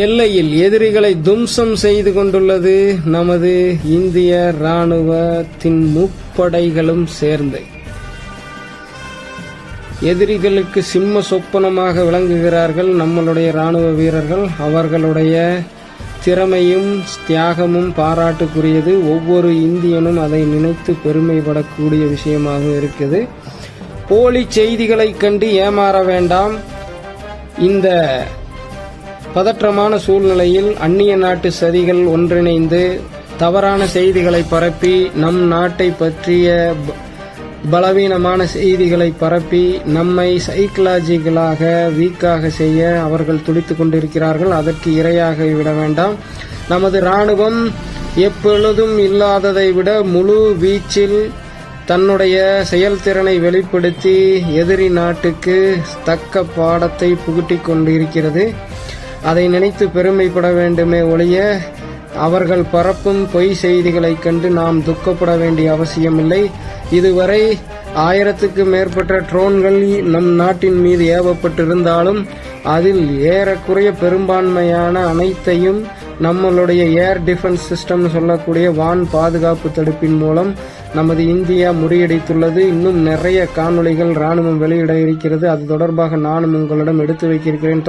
எல்லையில் எதிரிகளை தும்சம் செய்து கொண்டுள்ளது நமது இந்திய ராணுவத்தின் முப்படைகளும் சேர்ந்து. எதிரிகளுக்கு சிம்ம சொப்பனமாக விளங்குகிறார்கள் நம்மளுடைய ராணுவ வீரர்கள். அவர்களுடைய திறமையும் தியாகமும் பாராட்டுக்குரியது. ஒவ்வொரு இந்தியனும் அதை நினைத்து பெருமைப்படக்கூடிய விஷயமாக இருக்குது. போலி செய்திகளை கண்டு ஏமாற வேண்டாம். இந்த பதற்றமான சூழ்நிலையில் அந்நிய நாட்டு சதிகள் ஒன்றிணைந்து தவறான செய்திகளை பரப்பி நம் நாட்டை பற்றிய பலவீனமான செய்திகளை பரப்பி நம்மை சைக்கலாஜிக்கலாக வீக்காக செய்ய அவர்கள் துடித்து கொண்டிருக்கிறார்கள். அதற்கு இரையாக விட வேண்டாம். நமது ராணுவம் எப்பொழுதும் இல்லாததை விட முழு வீச்சில் தன்னுடைய செயல்திறனை வெளிப்படுத்தி எதிரி நாட்டுக்கு தக்க பாடத்தை புகட்டிக் கொண்டிருக்கிறது. அதை நினைத்து பெருமைப்பட வேண்டுமே ஒழிய அவர்கள் பரப்பும் பொய் செய்திகளைக் கண்டு நாம் துக்கப்பட வேண்டிய அவசியமில்லை. இதுவரை ஆயிரத்துக்கு மேற்பட்ட ட்ரோன்கள் நம் நாட்டின் மீது ஏவப்பட்டிருந்தாலும் அதில் ஏறக்குறைய பெரும்பான்மையான அனைத்தையும் நம்மளுடைய ஏர் டிஃபென்ஸ் சிஸ்டம் சொல்லக்கூடிய வான் பாதுகாப்பு தடுப்பின் மூலம் நமது இந்தியா முறியடித்துள்ளது. இன்னும் நிறைய காணொளிகள் ராணுவம் வெளியிட இருக்கிறது. அது தொடர்பாக நானும் உங்களிடம் எடுத்து வைக்கிறேன்